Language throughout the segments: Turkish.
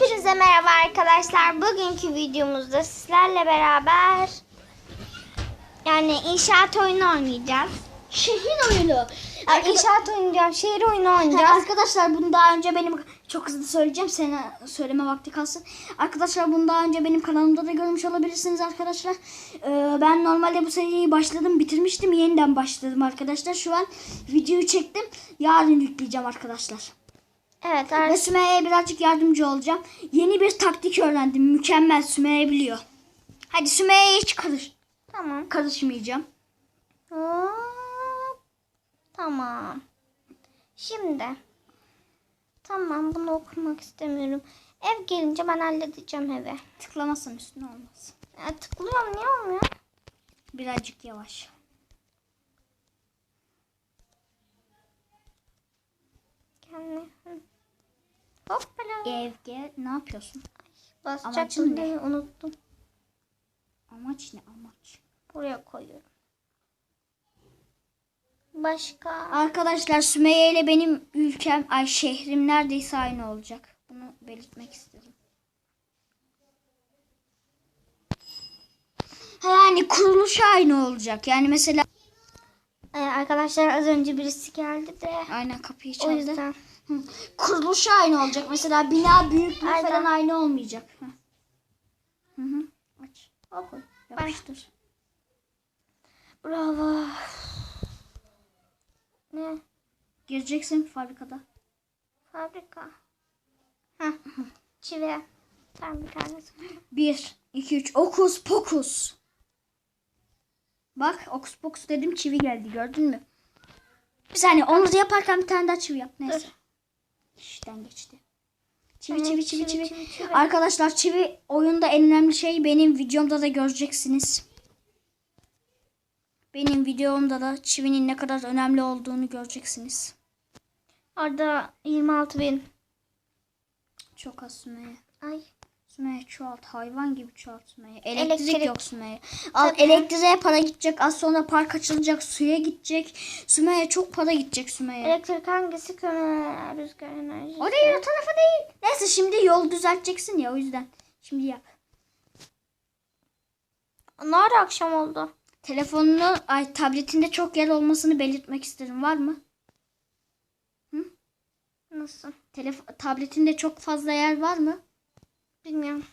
Hepinize merhaba arkadaşlar. Bugünkü videomuzda sizlerle beraber yani inşaat oyunu oynayacağız. Şehir oyunu. Ay, inşaat oynayacağım. Şehir oyunu Ha, oynayacağız. Arkadaşlar bunu daha önce benim çok hızlı söyleyeceğim. Sana söyleme vakti kalsın. Arkadaşlar bunu daha önce benim kanalımda da görmüş olabilirsiniz arkadaşlar. Ee, ben normalde bu seriyi başladım, bitirmiştim. Yeniden başladım arkadaşlar. Şu an videoyu çektim. Yarın yükleyeceğim arkadaşlar. Evet Ve arkadaşlar. Sümeyye'ye birazcık yardımcı olacağım. Yeni bir taktik öğrendim. Mükemmel Sümeyye biliyor. Hadi Sümeyye'ye hiç karış. Tamam. Karışmayacağım. Hop. Tamam. Şimdi. Tamam bunu okumak istemiyorum. Ev gelince ben halledeceğim evi. Tıklamazsan üstüne olmaz. Ya, tıklıyorum niye olmuyor? Birazcık yavaş. Hı. Hoppala. Evge ne yapıyorsun? Basacaktım ne? değil mi? Unuttum. Amaç ne amaç? Buraya koyuyorum. Başka. Arkadaşlar Sümeyye ile benim ülkem, ay şehrim neredeyse aynı olacak. Bunu belirtmek istedim. Yani kuruluş aynı olacak. Yani mesela Ee, arkadaşlar az önce birisi geldi de. aynen kapıyı O çaldı. yüzden. Hı. Kuruluş aynı olacak. Mesela bina büyüklüğü Aynen. falan aynı olmayacak. Hı. Hı hı. Aç. Koy. Yapıştır. Bravo. Ne? Gireceksin fabrikada. Fabrika. Heh. Çivi. Ben bir tanesi. 1, 2, 3. Okus pokus. Bak okus pokus dedim çivi geldi gördün mü? Bir saniye onu da yaparken bir tane daha çivi yap. Neyse. Dur. İşten geçti. Çivi Evet, çivi çivi çivi, çivi. çivi, çivi. Arkadaşlar çivi oyunda en önemli şey benim videomda da göreceksiniz. Benim videomda da çivinin ne kadar önemli olduğunu göreceksiniz. Orada 26 bin. Çok az Sümeyye. Ay. Sümeyye çoğalt. Hayvan gibi çoğalt Sümeyye. Elektrik, Elektrik. yok Sümeyye. Al Tabii. elektriğe para gidecek. Az sonra park açılacak. Suya gidecek. Sümeyye çok para gidecek Sümeyye. Elektrik hangisi? Kömür, rüzgar enerjisi. O değil o tarafa değil. Neyse şimdi yol düzelteceksin ya o yüzden. Şimdi yap. Nerede akşam oldu? Telefonunu ay tabletinde çok yer olmasını belirtmek isterim. Var mı? Nasıl? Telef tabletinde çok fazla yer var mı? Bilmiyorum.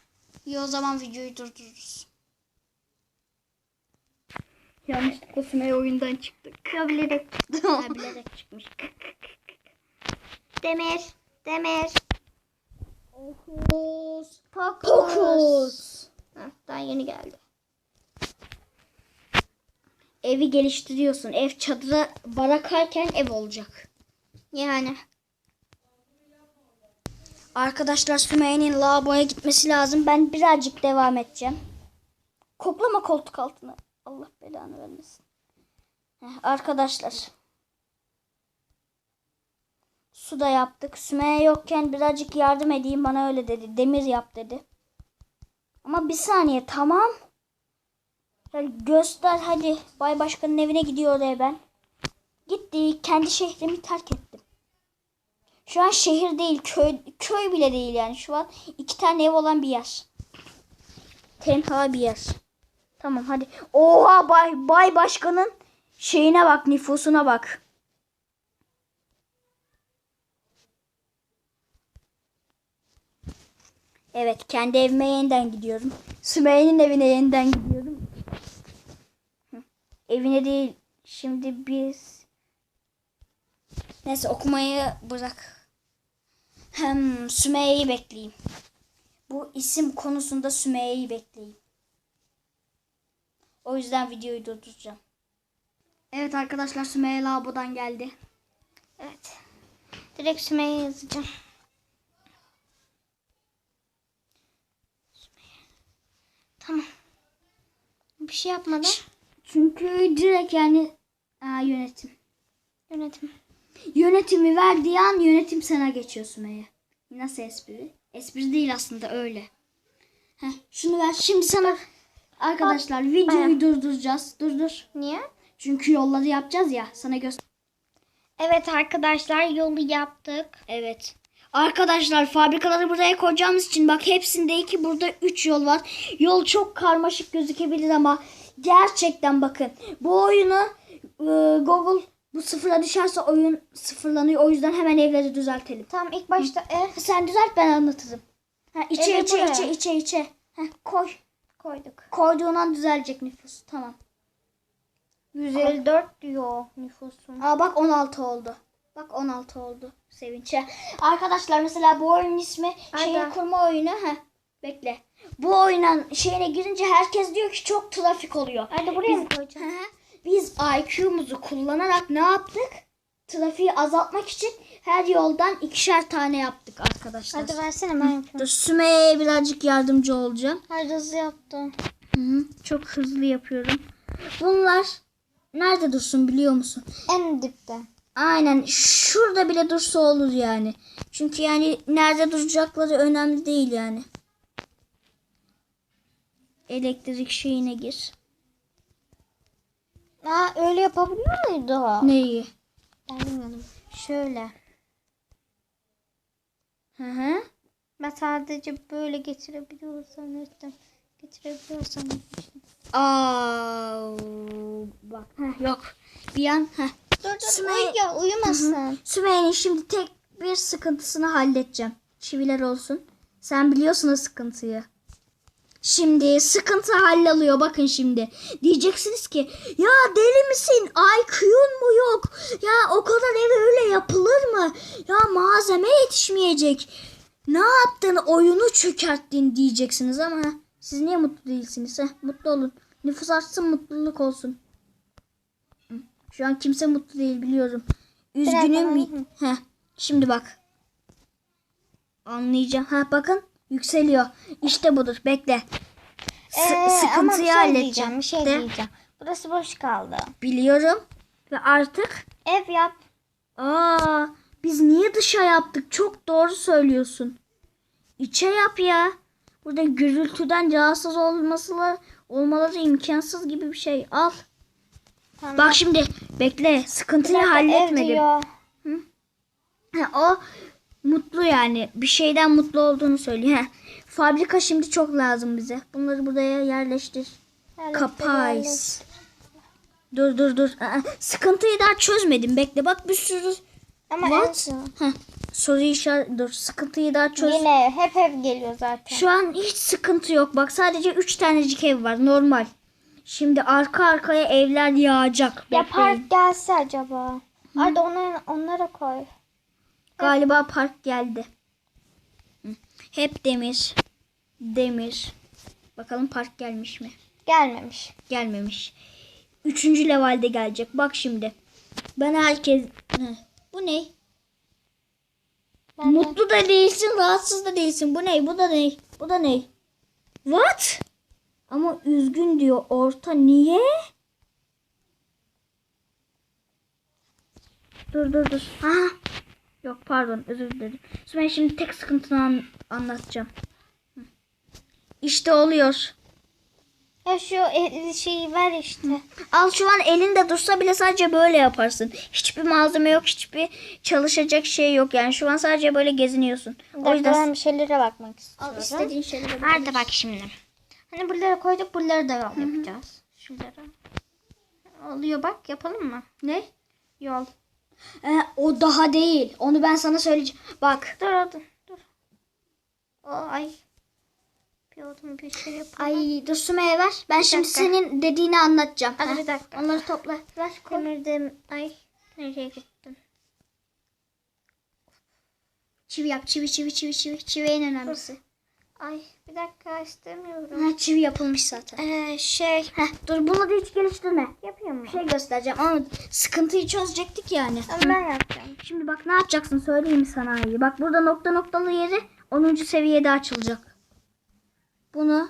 İyi o zaman videoyu durdururuz. Yanlışlıkla Sümeyye oyundan çıktık. Ya bilerek. Ha, bilerek çıkmış. Demir. Demir. Fokus. Pokus. Fokus. Heh, daha yeni geldi. Evi geliştiriyorsun. Ev çadıra barakarken ev olacak. Yani. Arkadaşlar Sümeyye'nin lavaboya gitmesi lazım. Ben birazcık devam edeceğim. Koklama koltuk altına. Allah belanı vermesin. Heh, arkadaşlar. Su da yaptık. Sümeyye yokken birazcık yardım edeyim bana öyle dedi. Demir yap dedi. Ama bir saniye tamam. Ya göster hadi. Bay Başkan'ın evine gidiyor oraya ben. Gitti. Kendi şehrimi terk ettim. Şu an şehir değil, köy köy bile değil yani. Şu an iki tane ev olan bir yer. Tenha bir yer. Tamam hadi. Oha bay bay başkanın şeyine bak, nüfusuna bak. Evet, kendi evime yeniden gidiyorum. Sümeyye'nin evine yeniden gidiyorum. Evine değil. Şimdi biz Neyse okumayı bırak. Hem Sümeyye'yi bekleyeyim. Bu isim konusunda Sümeyye'yi bekleyeyim. O yüzden videoyu durduracağım. Evet arkadaşlar Sümeyye lavabodan geldi. Evet. Direkt Sümeyye yazacağım. Sümeyye. Tamam. Bir şey yapmadan Çünkü direkt yani Aa, yönetim. yönetim. Yönetimi verdiği an yönetim sana geçiyor Sümeyye. Nasıl espri? Espri değil aslında öyle. Heh, şunu ver. Şimdi sana arkadaşlar videoyu durduracağız. Durdur. Niye? Çünkü yolları yapacağız ya. Sana göster. Evet arkadaşlar yolu yaptık. Evet. Arkadaşlar fabrikaları buraya koyacağımız için bak hepsinde iki burada üç yol var. Yol çok karmaşık gözükebilir ama gerçekten bakın bu oyunu e, Google bu sıfıra düşerse oyun sıfırlanıyor. O yüzden hemen evleri düzeltelim. Tamam ilk başta ev Sen düzelt ben anlatırım. Ha, içe Evi içe buraya. içe içe içe. Heh, koy. koyduk. Koyduğun an düzelecek nüfus. Tamam. 154 diyor nüfusun. Aa bak 16 oldu. Bak 16 oldu. Sevinç'e. Arkadaşlar mesela bu oyunun ismi şehir Ada. kurma oyunu. Heh, bekle. Bu oyunun şeyine girince herkes diyor ki çok trafik oluyor. Hadi buraya mı koyacağım? Hı hı. Biz IQ'muzu kullanarak ne yaptık? Trafiği azaltmak için her yoldan ikişer tane yaptık arkadaşlar. Hadi versene ben. Dur Sümeyye'ye birazcık yardımcı olacağım. Hadi hızlı yaptım. Hı hı. Çok hızlı yapıyorum. Bunlar nerede dursun biliyor musun? En dipte. Aynen şurada bile dursa olur yani. Çünkü yani nerede duracakları önemli değil yani. Elektrik şeyine gir. Yapabiliyor muydu? Neyi? Ben bilmiyordum. Şöyle. Hı hı. Ben sadece böyle getirebiliyoruz zannettim. Getirebiliyoruz zannetmiştim. Aa, bak heh, yok. Bir an heh. Dur dur Sümeyye- uyu, uyumasın. Sümeyye'nin şimdi tek bir sıkıntısını halledeceğim. Çiviler olsun. Sen biliyorsun o sıkıntıyı. Şimdi sıkıntı halloluyor bakın şimdi. Diyeceksiniz ki ya deli misin? IQ'un mu yok? Ya o kadar eve öyle yapılır mı? Ya malzeme yetişmeyecek. Ne yaptın oyunu çökerttin diyeceksiniz ama siz niye mutlu değilsiniz? Heh, mutlu olun. Nüfus artsın mutluluk olsun. Şu an kimse mutlu değil biliyorum. Üzgünüm. Heh, şimdi bak. Anlayacağım. Ha bakın yükseliyor. İşte budur. Bekle. S- Ee, ama bir sıkıntıyı şey diyeceğim. Bir şey De. diyeceğim. Burası boş kaldı. Biliyorum. Ve artık Ev yap. aa biz niye dışa yaptık? Çok doğru söylüyorsun. İçe yap ya. Burada gürültüden rahatsız olması olmaları imkansız gibi bir şey. Al. Tamam. Bak şimdi bekle. Sıkıntıyı Bir dakika, ev halletmedim. diyor. Ha, o mutlu yani. Bir şeyden mutlu olduğunu söylüyor. Ha, fabrika şimdi çok lazım bize. Bunları buraya yerleştir. Yerleştir, Kapayız. Dur dur dur. Aa, sıkıntıyı daha çözmedim. Bekle bak bir sürü. Ama What? Heh, soru işaret. Dur sıkıntıyı daha çöz. Yine hep ev geliyor zaten. Şu an hiç sıkıntı yok. Bak sadece 3 tanecik ev var. Normal. Şimdi arka arkaya evler yağacak. ya Bekleyin. park gelse acaba. Hadi onlara, onlara koy. Galiba park geldi. Hep demir. Demir. Bakalım park gelmiş mi? Gelmemiş. Gelmemiş. Üçüncü levelde gelecek. Bak şimdi. Ben herkes... Hı. Bu ne? Ben Mutlu da değilsin, rahatsız da değilsin. Bu ne? Bu da ne? Bu da ne? What? Ama üzgün diyor. Orta niye? Dur dur dur. Ha. Yok pardon özür dilerim. Ben şimdi tek sıkıntını an- anlatacağım. İşte oluyor. Ya şu el- şeyi ver işte. Al şu an elinde dursa bile sadece böyle yaparsın. Hiçbir malzeme yok, hiçbir çalışacak şey yok. Yani şu an sadece böyle geziniyorsun. O yüzden ben bir şeylere bakmak istiyorum. al istediğin şeyleri. Nerede bak şimdi. Hani buralara koyduk buraları da yol yapacağız. Şuralara. Oluyor bak yapalım mı? Ne? Yol. Ee, o daha değil. Onu ben sana söyleyeceğim. Bak. Dur dur dur. O ay. Bir odun bir şey yapalım. Ay dur Sümeyye ver. Ben şimdi dakika. senin dediğini anlatacağım. Hadi Ha, bir dakika. Onları topla. Ver koy. Demirdim. Ay. Nereye gittin? Çivi yap. Çivi çivi çivi çivi. Çivi en önemlisi. Ay bir dakika istemiyorum. Ha, çivi yapılmış zaten. Ee, şey. Heh, dur bunu da hiç geliştirme. Yapıyor mu? Bir şey göstereceğim ama sıkıntıyı çözecektik yani. Ama ben yapacağım. Şimdi bak ne yapacaksın söyleyeyim sana iyi. Bak burada nokta noktalı yeri 10. seviyede açılacak. Bunu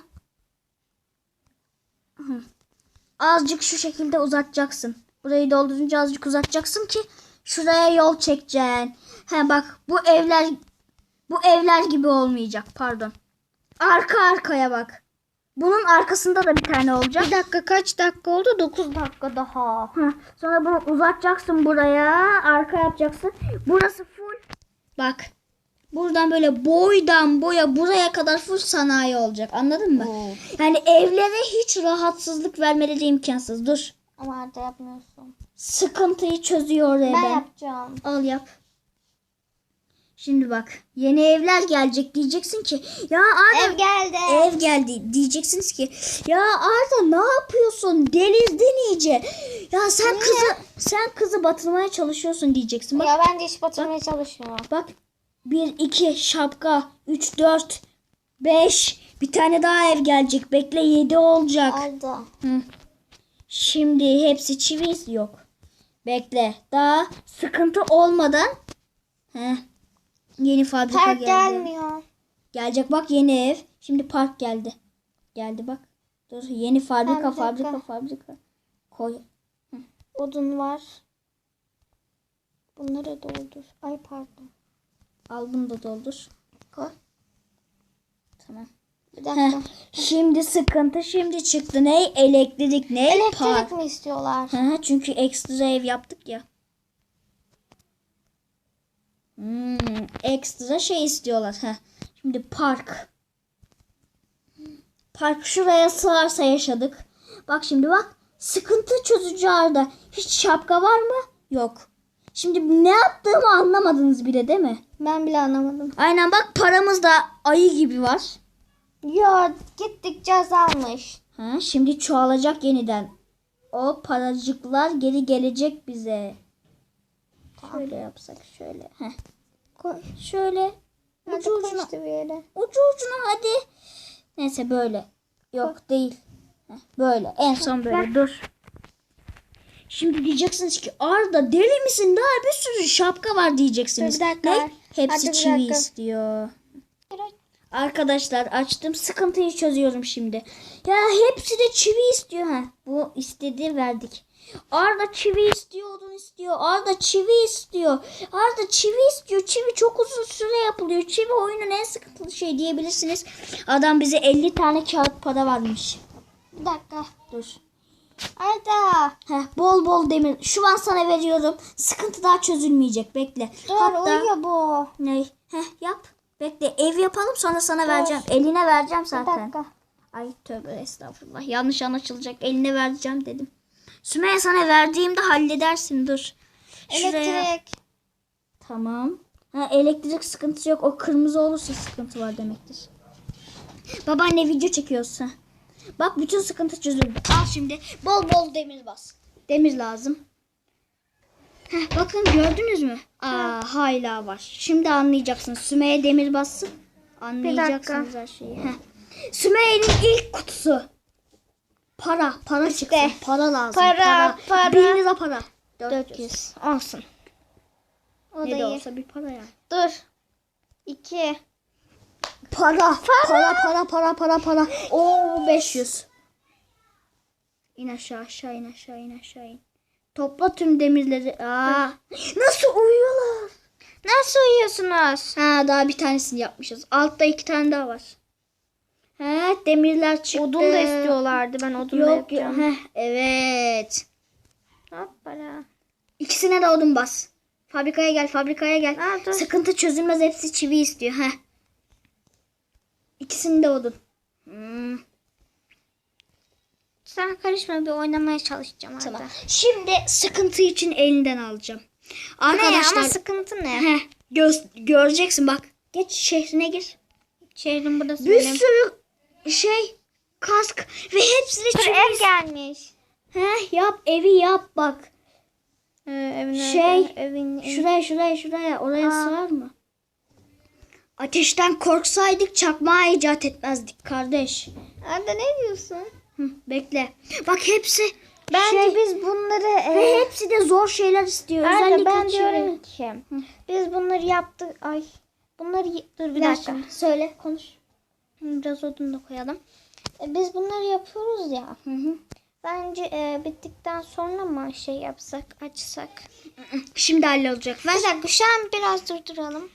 azıcık şu şekilde uzatacaksın. Burayı doldurunca azıcık uzatacaksın ki şuraya yol çekeceksin. He bak bu evler bu evler gibi olmayacak pardon. Arka arkaya bak. Bunun arkasında da bir tane olacak. Bir dakika kaç dakika oldu? 9 dakika daha. Heh, Sonra bunu uzatacaksın buraya. Arka yapacaksın. Burası full. Bak. Buradan böyle boydan boya buraya kadar full sanayi olacak. Anladın mı? Oo. Yani evlere hiç rahatsızlık vermeleri imkansız. Dur. Ama Arda yapmıyorsun. Sıkıntıyı çözüyor Ben, ben. yapacağım. Al yap. Şimdi bak yeni evler gelecek diyeceksin ki ya Arda Ev geldi. ev geldi diyeceksiniz ki ya Arda ne yapıyorsun delirdin iyice ya sen kızı sen kızı batırmaya çalışıyorsun diyeceksin bak Ya ben de iş batırmaya çalışıyorum. bak 1 2 şapka 3 4 5 bir tane daha ev gelecek bekle 7 olacak Arda. Hı. Şimdi hepsi çivi yok. Bekle. Daha sıkıntı olmadan. Heh. Yeni fabrika Park geldi. gelmiyor. Gelecek bak yeni ev. Şimdi park geldi. Geldi bak. Dur yeni fabrika dakika. fabrika fabrika. Koy. Odun var. Bunları doldur. Ay pardon. Al bunu da doldur. Koy. Tamam. Bir dakika. Şimdi sıkıntı şimdi çıktı. Ne? Elektrik ne? Elektrik Park. mi istiyorlar? Hı hı, çünkü ekstra ev yaptık ya. Hmm, ekstra şey istiyorlar. Heh. Şimdi park. Park şuraya sığarsa yaşadık. Bak şimdi bak. Sıkıntı çözücü Arda. Hiç şapka var mı? Yok. Şimdi ne yaptığımı anlamadınız bile değil mi? Ben bile anlamadım. Aynen bak paramız da ayı gibi var. Ya gittikçe azalmış. Ha, şimdi çoğalacak yeniden. O paracıklar geri gelecek bize. Şöyle yapsak şöyle. Heh. Koy. Şöyle. Hadi Ucu ucuna. bir yere. Ucu ucuna hadi. Neyse böyle. Yok değil. Heh, böyle. En son böyle. Dur. Şimdi diyeceksiniz ki Arda deli misin? Daha bir sürü şapka var diyeceksiniz. Dur bir dakika. Ne? Hepsi Hadi çivi istiyor. Arkadaşlar açtım sıkıntıyı çözüyorum şimdi. Ya hepsi de çivi istiyor ha. Bu istedi verdik. Arda çivi istiyor, odun istiyor. Arda çivi istiyor. Arda çivi istiyor. Çivi çok uzun süre yapılıyor. Çivi oyunun en sıkıntılı şey diyebilirsiniz. Adam bize 50 tane kağıt para vermiş. Bir dakika. Dur. Arda. Heh, bol bol demir. Şu an sana veriyorum. Sıkıntı daha çözülmeyecek. Bekle. Dur Hatta uyuyor bu. ne? Heh, yap. Bekle ev yapalım sonra sana vereceğim. Eline vereceğim Bir zaten. dakika. Ay tövbe estağfurullah. Yanlış anlaşılacak. Eline vereceğim dedim. Sümeyye sana verdiğimde halledersin. Dur. Şuraya. Elektrik. Tamam. Ha, elektrik sıkıntısı yok. O kırmızı olursa sıkıntı var demektir. Babaanne video çekiyorsa. Bak bütün sıkıntı çözüldü. Al şimdi bol bol demir bas. Demir lazım. Heh, bakın gördünüz mü? Aa, hala var. Şimdi anlayacaksınız. Sümeyye demir bassın. Anlayacaksınız her şeyi. Heh. Sümeyye'nin ilk kutusu. Para. Para çıktı. Para lazım. Para, para. Bin lira para. 400. 400. Olsun. O da Ne de iyi. olsa bir para yani. Dur. 2. Para. Para para para para para. Oo 500. İn aşağı aşağı in aşağı in aşağı in. Topla tüm demirleri. Aa. Nasıl uyuyorlar? Nasıl uyuyorsunuz? Ha daha bir tanesini yapmışız. Altta iki tane daha var. He demirler çıktı. Odun da istiyorlardı. Ben odun da Yok yok. yapacağım. Heh, evet. Hoppala. İkisine de odun bas. Fabrikaya gel fabrikaya gel. Ha. Sıkıntı çözülmez hepsi çivi istiyor. Heh. İkisini de odun. Hmm. Sen karışma bir oynamaya çalışacağım Arda. Tamam. Şimdi sıkıntı için elinden alacağım. Ne Arkadaşlar ama sıkıntı ne? heh, göz, göreceksin bak. Geç şehrine gir. Şehrin burası Bir benim. sürü şey kask ve hepsini Dur, çivi. ev gelmiş. Heh, yap evi yap bak. Ee, evin Şey, orada, evin Şuraya şuraya şuraya oraya Aa. sığar mı? Ateşten korksaydık çakmağı icat etmezdik kardeş. Arda ne diyorsun? Hı, bekle. Bak hepsi Bence şey, biz bunları e, ve hepsi de zor şeyler istiyor. Arda Özellikle ben diyorum ki biz bunları yaptık. Ay bunları dur bir dakika. dakika. Söyle konuş. Biraz odun da koyalım. E, biz bunları yapıyoruz ya. Hı hı. Bence e, bittikten sonra mı şey yapsak, açsak? Şimdi hallolacak. Ver. Bir dakika şu an biraz durduralım.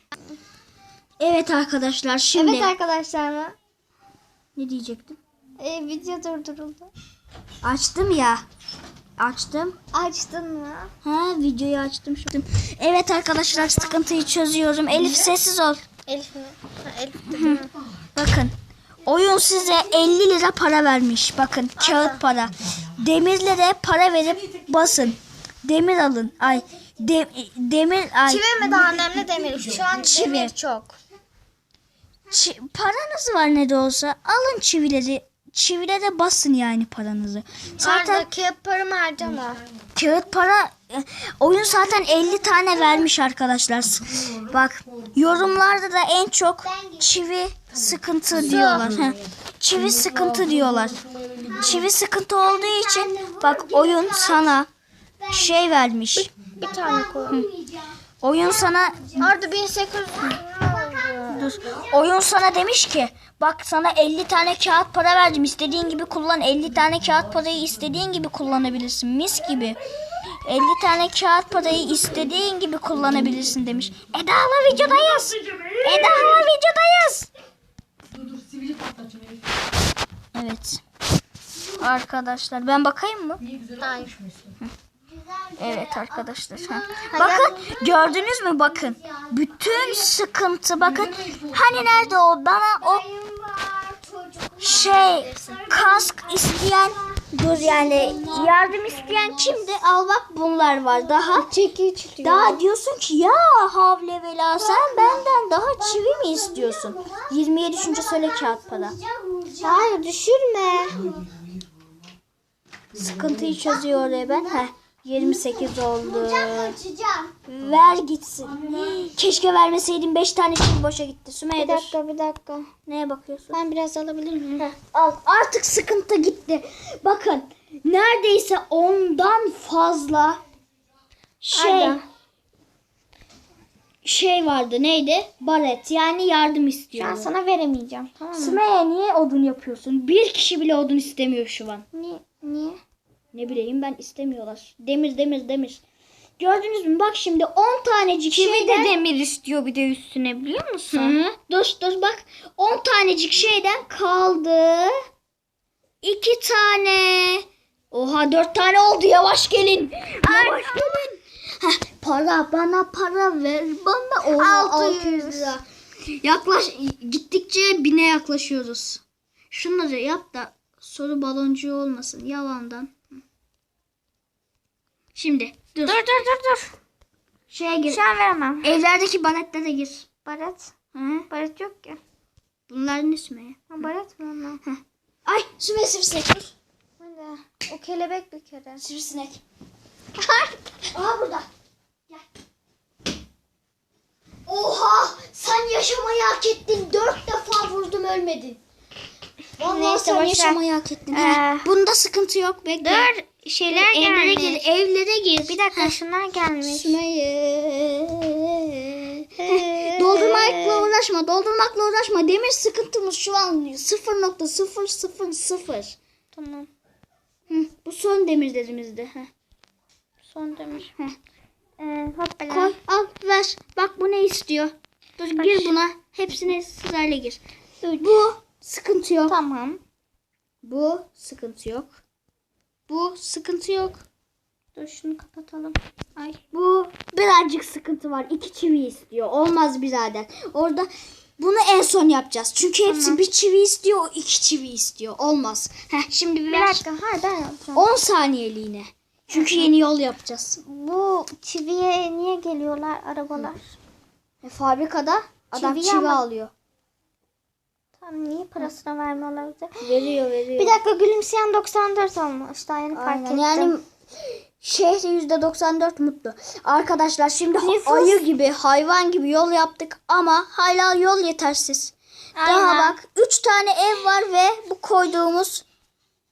Evet arkadaşlar şimdi Evet arkadaşlar mı? ne diyecektim? E, video durduruldu. Açtım ya. Açtım. Açtın mı? Ha videoyu açtım şu. Evet arkadaşlar sıkıntıyı çözüyorum. Elif sessiz ol. Elif mi? Ha, Elif dedi. Bakın. Oyun size 50 lira para vermiş. Bakın kağıt para. Demirlere para verip basın. Demir alın. Ay de- demir ay. Çivi mi daha önemli demir? Şu an Çivi. demir çok. Çi- paranız var ne de olsa alın çivileri. Çivilere basın yani paranızı. Zaten Zaten kağıt paramı harcama. kağıt para e, oyun zaten 50 tane vermiş arkadaşlar. Bak yorumlarda da en çok çivi sıkıntı diyorlar. Heh. Çivi sıkıntı diyorlar. Çivi sıkıntı olduğu için bak oyun sana şey vermiş. Bir tane koy. Oyun sana Orada 1800 Dur. Oyun sana demiş ki bak sana 50 tane kağıt para verdim. İstediğin gibi kullan. 50 tane kağıt parayı istediğin gibi kullanabilirsin. Mis gibi. 50 tane kağıt parayı istediğin gibi kullanabilirsin demiş. Eda hala videodayız Eda hala videodayız Evet. Arkadaşlar ben bakayım mı? Hayır. Evet arkadaşlar. Ha. Bakın gördünüz mü bakın. Bütün sıkıntı bakın. Hani nerede o bana o şey kask isteyen dur yani yardım isteyen kimdi? Al bak bunlar var daha. Çekiç. Daha diyorsun ki ya havle vela sen benden daha çivi mi istiyorsun? 20'ye düşünce söyle kağıt para. Hayır düşürme. Sıkıntıyı çözüyor oraya ben. Heh, 28 oldu. Ver gitsin. Keşke vermeseydin 5 tane çivi boşa gitti. Bir Sümeyye dur. dakika bir dakika. Neye bakıyorsun? Ben biraz alabilir miyim? Al. Artık sıkıntı gitti. Bakın neredeyse ondan fazla şey Hadi. şey vardı. Neydi? Baret. Yani yardım Ben istiyor. sana veremeyeceğim. Tamam mı? Sümeyye niye odun yapıyorsun? Bir kişi bile odun istemiyor şu an. Niye? Niye? Ne bileyim ben istemiyorlar. Demir demir demir. Gördünüz mü? Bak şimdi 10 tanecik şeyden... demir istiyor bir de üstüne biliyor musun? Hı, dur dur bak. 10 tanecik şeyden kaldı. 2 tane. Oha 4 tane oldu. Yavaş gelin. Yavaş gelin. Heh, para bana para ver. Bana Oha, 600 lira. Yaklaş gittikçe bine yaklaşıyoruz. Şunları yap da soru baloncuğu olmasın yalandan. Şimdi dur. Dur dur dur dur. Şeye gir. Şu an veremem. Evlerdeki baletlere gir. Baret. Hı? Baret yok ki. Bunların ismi. Ha, baret mi onlar? Ay Süme sivrisinek dur. Hadi. O kelebek bir kere. Sivrisinek. Aha burada. Gel. Oha sen yaşamayı hak ettin. Dört defa vurdum ölmedin. Vallahi Neyse, sen yaşamayı hak ettin. Ee. Bunda sıkıntı yok. Bekle. Dur. Şeyler Evlere gelmiş. gir. Evlere gir. Bir dakika şunlar gelmiş. Sümeyye. Doldurmakla uğraşma. Doldurmakla uğraşma. Demir sıkıntımız şu an 0.000. Tamam. Hı, bu son demirlerimizdi. Heh. Son demir. Heh. Ee, hoppala. Koy al ver. Bak bu ne istiyor. Dur gir buna. Hepsine sırayla gir. Bu sıkıntı yok. Tamam. Bu sıkıntı yok. Bu sıkıntı yok. Dur şunu kapatalım. Ay bu birazcık sıkıntı var. İki çivi istiyor. Olmaz birader. Orada bunu en son yapacağız. Çünkü hepsi Tamam. bir çivi istiyor, o iki çivi istiyor. Olmaz. Heh, şimdi bir Bir dakika. Hayır ben yapacağım. 10 saniyeliğine. Çünkü yeni yol yapacağız. Bu çiviye niye geliyorlar arabalar? E, fabrikada adam Çivi çivi, alıyor. Tamam niye parasını vermiyorlar bize? Veriyor veriyor. Bir dakika gülümseyen 94 olmuş. Daha yeni fark ettim. Yani şehri %94 mutlu. Arkadaşlar şimdi Nüfus- ayı gibi hayvan gibi yol yaptık ama hala yol yetersiz. Daha Aynen. bak 3 tane ev var ve bu koyduğumuz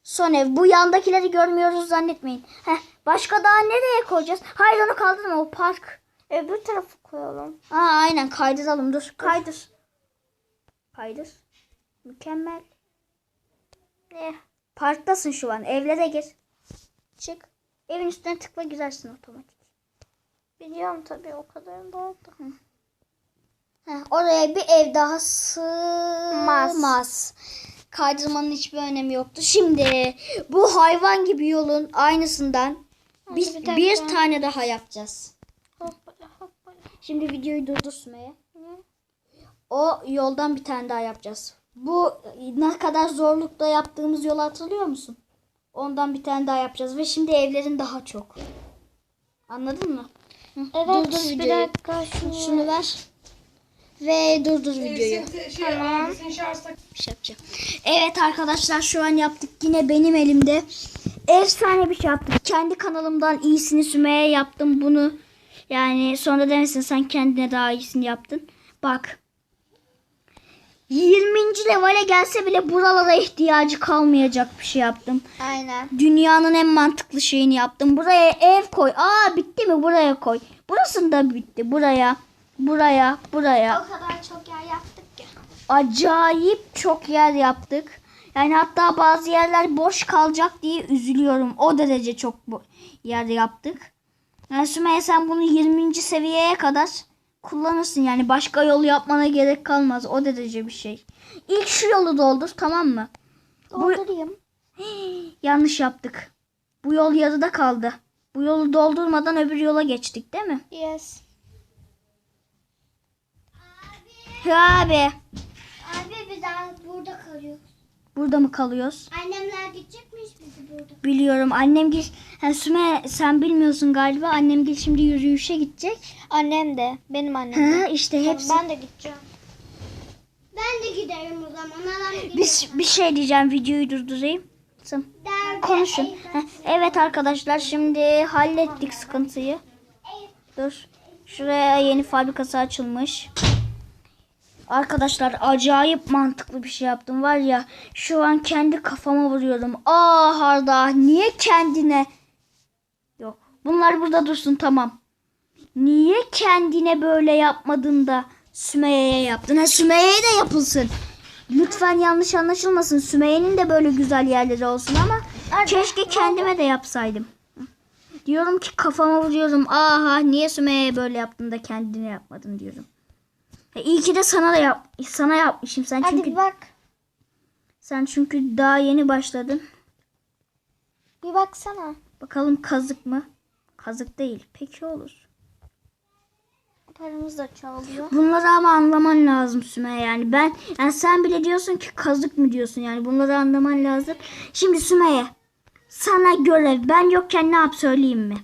son ev. Bu yandakileri görmüyoruz zannetmeyin. Heh, başka daha nereye koyacağız? Hayır onu kaldırma o park. Öbür tarafı koyalım. Aa, aynen kaydıralım dur. Kaydır. Kaydır. Mükemmel. Ne? Parktasın şu an. Evlere gir. Çık. Evin üstüne tıkla girersin otomatik. Biliyorum tabii o kadar da oldu. Heh, oraya bir ev daha sığmaz. Maz. Kaydırmanın hiçbir önemi yoktu. Şimdi bu hayvan gibi yolun aynısından Hadi bir dakika. bir tane daha yapacağız. Hoppala hoppala. Şimdi videoyu durdur Sümeyye. O yoldan bir tane daha yapacağız. Bu ne kadar zorlukla yaptığımız yolu hatırlıyor musun? Ondan bir tane daha yapacağız ve şimdi evlerin daha çok. Anladın mı? Evet durdur bir videoyu. dakika şunu. Şunu ver. Ve durdur videoyu. Tamam. Bir şey yapacağım. Evet arkadaşlar şu an yaptık. Yine benim elimde. Efsane bir şey yaptık. Kendi kanalımdan iyisini Sümeyye yaptım bunu. Yani sonra demesin sen kendine daha iyisini yaptın. Bak. 20. levele gelse bile buralara ihtiyacı kalmayacak bir şey yaptım. Aynen. Dünyanın en mantıklı şeyini yaptım. Buraya ev koy. Aa bitti mi? Buraya koy. Burası da bitti. Buraya. Buraya. Buraya. O kadar çok yer yaptık ki. acayip çok yer yaptık. Yani hatta bazı yerler boş kalacak diye üzülüyorum. O derece çok yer yaptık. Yani Sümeyye sen bunu 20. seviyeye kadar kullanırsın. Yani başka yol yapmana gerek kalmaz. O derece bir şey. İlk şu yolu doldur tamam mı? Bu, Doldurayım. yanlış yaptık. Bu yol yarıda kaldı. Bu yolu doldurmadan öbür yola geçtik değil mi? Yes. Abi. Abi biz burada kalıyoruz. Burada mı kalıyoruz? Annemler gidecekmiş bizi burada. Biliyorum. Annem gel. Ha, Süme sen bilmiyorsun galiba. Annem gel şimdi yürüyüşe gidecek. Annem de. Benim annem de. Ha işte hepsi. Ben de gideceğim. Ben de giderim o zaman. Anam. Bir, bir şey diyeceğim. Videoyu durdurayım. Tamam. Konuşun. Ha, evet arkadaşlar şimdi hallettik sıkıntıyı. Dur. Şuraya yeni fabrikası açılmış. Arkadaşlar acayip mantıklı bir şey yaptım var ya. Şu an kendi kafama vuruyorum. Ah Arda niye kendine? Yok. Bunlar burada dursun tamam. Niye kendine böyle yapmadın da Sümeyye'ye yaptın? Ha Sümeyye'ye de yapılsın. Lütfen yanlış anlaşılmasın. Sümeyye'nin de böyle güzel yerleri olsun ama keşke kendime de yapsaydım. Diyorum ki kafama vuruyorum. Aha niye Sümeyye'ye böyle yaptın da kendine yapmadın diyorum. İyi ki de sana da yap sana yapmışım. Sen Hadi çünkü bak. sen çünkü daha yeni başladın. Bir baksana. Bakalım kazık mı? Kazık değil. Peki olur. Paramız da çalıyor. Bunları ama anlaman lazım Sümeyye yani ben yani sen bile diyorsun ki kazık mı diyorsun yani bunları anlaman lazım. Şimdi Sümeyye sana görev ben yokken ne yap söyleyeyim mi?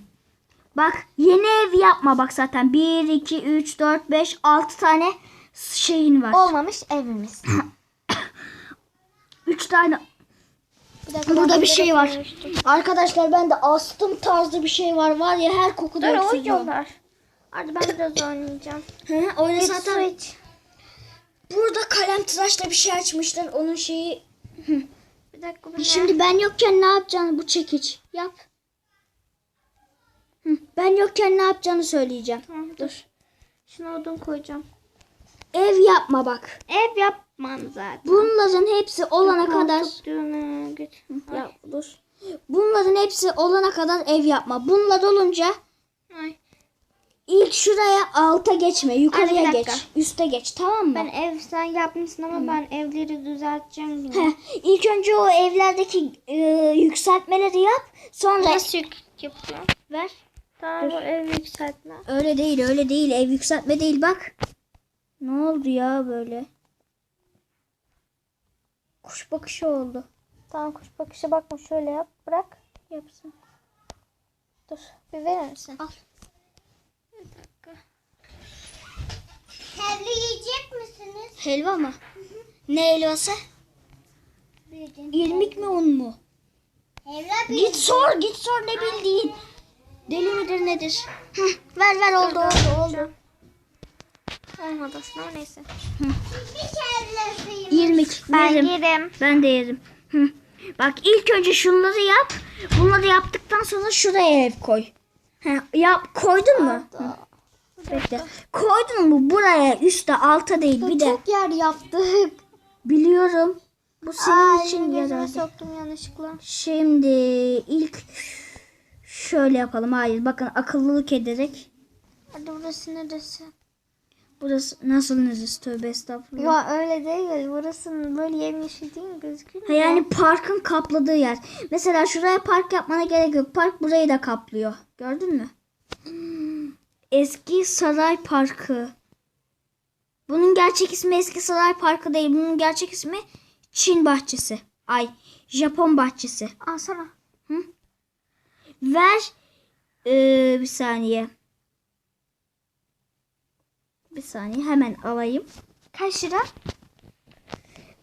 Bak yeni ev yapma bak zaten 1 2 3 4 5 6 tane şeyin var. Olmamış evimiz. 3 tane Bir dakika, burada bir şey var. koymuştum. Arkadaşlar ben de astım tarzı bir şey var var ya her kokuda Dur oynuyorlar. Hadi ben biraz oynayacağım. Hı, oyna Git zaten. su iç. Burada kalem tıraşla bir şey açmışlar onun şeyi Bir dakika bu? Şimdi ben yokken ne yapacağını bu çekiç yap. Hı, Ben yokken ne yapacağını söyleyeceğim. Tamam, dur. Şuna odun koyacağım. Ev yapma bak. Ev yapmam zaten. Bunların hepsi olana kadar git. ya dur. Bunların hepsi olana kadar ev yapma. Bunlar olunca Ay. ilk şuraya alta geçme, yukarıya geç, üste geç, tamam mı? Ben ev sen yapmışsın ama ben evleri düzelteceğim yine. Heh, ilk önce o evlerdeki e, yükseltmeleri yap. Sonra Nasıl yük yapıyor? ver. Tamam bu ev yükseltme. Öyle değil, öyle değil. Ev yükseltme değil bak. Ne oldu ya böyle? Kuş bakışı oldu. Tamam kuş bakışa bakma şöyle yap. Bırak. Yapsın. Dur. Bir verir misin? Al. Helva yiyecek misiniz? Helva mı? Ne helvası? Büyüdün. İrmik mi un mu? Helva bir. Git sor, git sor ne bildiğin. Deli midir nedir? Heh, ver ver oldu oldu oldu. Olmadı aslında ama neyse. İrmik Ben yerim. yerim. Ben de yerim. Hı. Bak ilk önce şunları yap. Bunları yaptıktan sonra şuraya ev koy. Heh, yap koydun mu? Hı. Bekle. Koydun mu buraya üstte alta değil bir de. Çok yer yaptık. Biliyorum. Bu senin Ay, için yararlı. soktum yanlışlıkla. Şimdi ilk şöyle yapalım. Hayır bakın akıllılık ederek. Hadi burası neresi? Burası nasıl neresi tövbe estağfurullah. Ya öyle değil. Burası böyle yemyeşil değil mi gözüküyor? Ha, yani parkın kapladığı yer. Mesela şuraya park yapmana gerek yok. Park burayı da kaplıyor. Gördün mü? Eski Saray Parkı. Bunun gerçek ismi Eski Saray Parkı değil. Bunun gerçek ismi Çin Bahçesi. Ay Japon Bahçesi. Al sana. Ver ee, bir saniye. Bir saniye hemen alayım. Kaç lira?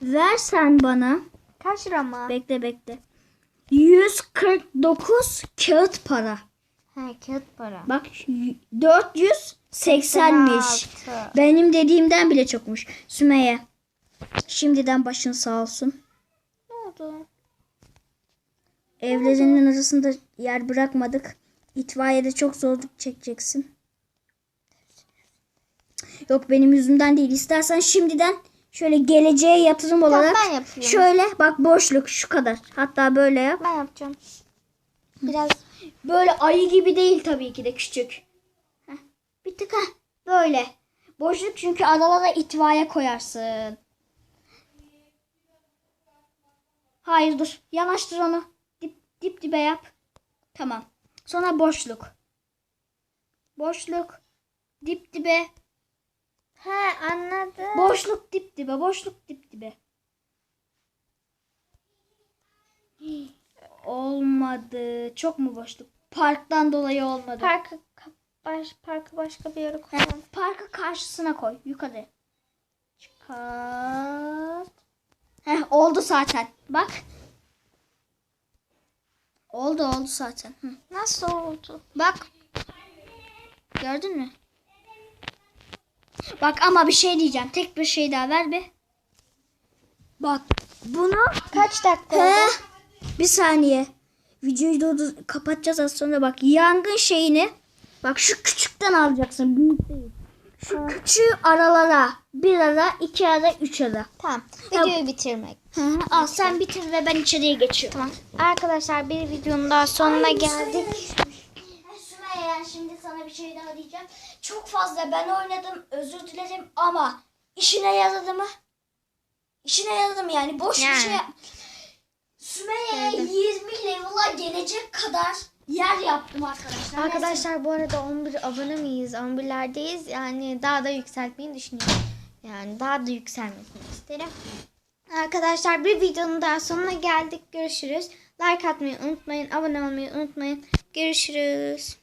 Ver sen bana. Kaç lira mı? Bekle bekle. 149 kağıt para. He kağıt para. Bak y- 480'miş. 86. Benim dediğimden bile çokmuş. Sümeyye. Şimdiden başın sağ olsun. Ne oldu? Evlerinin arasında yer bırakmadık. İtfaiyede çok zorluk çekeceksin. Yok benim yüzümden değil. İstersen şimdiden şöyle geleceğe yatırım olarak ben yapıyorum. şöyle bak boşluk şu kadar. Hatta böyle yap. Ben yapacağım. Biraz Böyle ayı gibi değil tabii ki de küçük. Heh, bir tık heh, böyle. Boşluk çünkü aralara itfaiye koyarsın. Hayır dur. Yanaştır onu. Dip, dibe yap. Tamam. Sonra boşluk. Boşluk. Dip dibe. he anladım. Boşluk dip dibe. Boşluk dip dibe. Olmadı. Çok mu boşluk? Parktan dolayı olmadı. Parkı baş, parkı başka bir yere koyalım. parkı karşısına koy. Yukarı. Çıkart. Heh, oldu zaten. Bak. Oldu oldu zaten. Hı. Nasıl oldu? Bak. Gördün mü? Bak ama bir şey diyeceğim. Tek bir şey daha ver be. Bak bunu Kaç dakika He, oldu? bir saniye. Videoyu durdur kapatacağız az sonra bak. Yangın şeyini bak şu küçükten alacaksın. Büyük değil. Şu küçüğü aralara. Bir ara, iki ara, üç ara. Tamam. Videoyu bitirmek. Hı hı, Al sen bitir ve ben içeriye geçiyorum. Tamam. Arkadaşlar bir videonun daha sonuna geldik. Sümeyye şimdi sana bir şey daha diyeceğim. Çok fazla ben oynadım özür dilerim ama işine yaradı mı? İşine yaradı mı yani boş bir Yani. şey yap. Sümeyye'ye 20 level'a gelecek kadar yer yaptım arkadaşlar. Arkadaşlar bu arada 11 abone miyiz? 11'lerdeyiz. Yani daha da yükseltmeyi düşünüyorum. Yani daha da yükselmesini isterim. Arkadaşlar bir videonun daha sonuna geldik. Görüşürüz. Like atmayı unutmayın. Abone olmayı unutmayın. Görüşürüz.